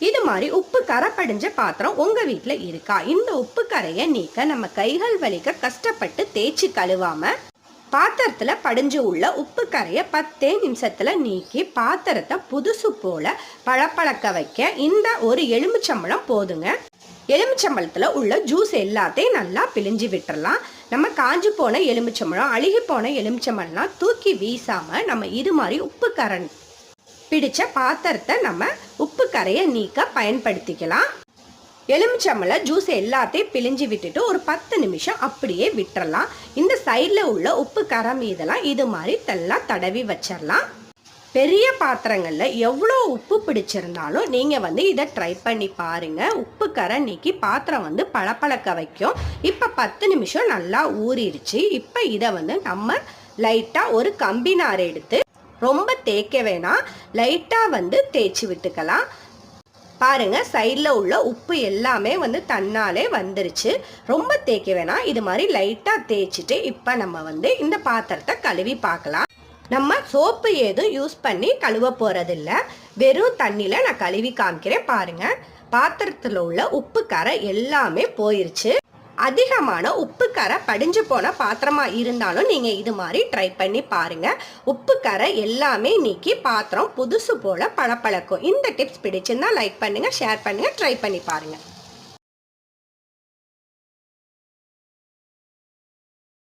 இது மாதிரி உப்பு கரை படிஞ்ச பாத்திரம் உங்கள் வீட்டில் இருக்கா? இந்த உப்பு கரையை நீக்க நம்ம கைகள் வலிக்க கஷ்டப்பட்டு தேய்ச்சி கழுவாமல் பாத்திரத்தில் படிஞ்சு உள்ள உப்பு கரையை பத்தே நிமிஷத்தில் நீக்கி பாத்திரத்தை புதுசு போல் பளபளக்க வைக்க இந்த ஒரு எலுமிச்சம்பழம் போதுங்க. எலுமிச்சம்பழத்தில் உள்ள ஜூஸ் எல்லாத்தையும் நல்லா பிழிஞ்சு விட்டுறலாம். நம்ம காஞ்சி போன எலுமிச்சம்பழம் அழுகி போன எலுமிச்சம்பழம்லாம் தூக்கி வீசாமல் நம்ம இது மாதிரி உப்பு கரண் பிடித்த பாத்திரத்தை நம்ம உப்பு கரையை நீக்க பயன்படுத்திக்கலாம். எலுமிச்சம்பழ ஜூஸ் எல்லாத்தையும் பிழிஞ்சு விட்டுட்டு ஒரு பத்து நிமிஷம் அப்படியே விட்டுறலாம். இந்த சைடில் உள்ள உப்பு கரை மீதெல்லாம் இது மாதிரி தெல்லாம் தடவி வச்சிடலாம் பெரிய பாத்திரங்களில் எவ்வளோ உப்பு பிடிச்சிருந்தாலும் நீங்கள் வந்து இதை ட்ரை பண்ணி பாருங்கள் உப்பு கரை நீக்கி பாத்திரம் வந்து பளபளக்க வைக்கும். இப்போ பத்து நிமிஷம் நல்லா ஊறிடுச்சு. இப்போ இதை வந்து நம்ம லைட்டாக ஒரு கம்பி நார் எடுத்து ரொம்ப தேய்க்க வேணாம். லைட்டாக வந்து தேய்ச்சி விட்டுக்கலாம். பாருங்கள் சைடில் உள்ள உப்பு எல்லாமே வந்து தன்னாலே வந்துருச்சு. ரொம்ப தேய்க்க வேணாம். இது மாதிரி லைட்டாக தேய்ச்சிட்டு இப்போ நம்ம வந்து இந்த பாத்திரத்தை கழுவி பார்க்கலாம். நம்ம சோப்பு ஏதும் யூஸ் பண்ணி கழுவ போகிறதில்ல வெறும் தண்ணியில் நான் கழுவி காமிக்கிறேன் பாருங்கள் பாத்திரத்தில் உள்ள உப்பு கரை எல்லாமே போயிருச்சு. அதிகமான உப்பு கரை படிஞ்சு போன பாத்திரமாக இருந்தாலும் நீங்கள் இது மாதிரி ட்ரை பண்ணி பாருங்க. உப்பு கரை எல்லாமே நீக்கி பாத்திரம் புதுசு போல பளபளக்கும். இந்த டிப்ஸ் பிடிச்சிருந்தா லைக் பண்ணுங்கள் ஷேர் பண்ணுங்கள் ட்ரை பண்ணி பாருங்கள்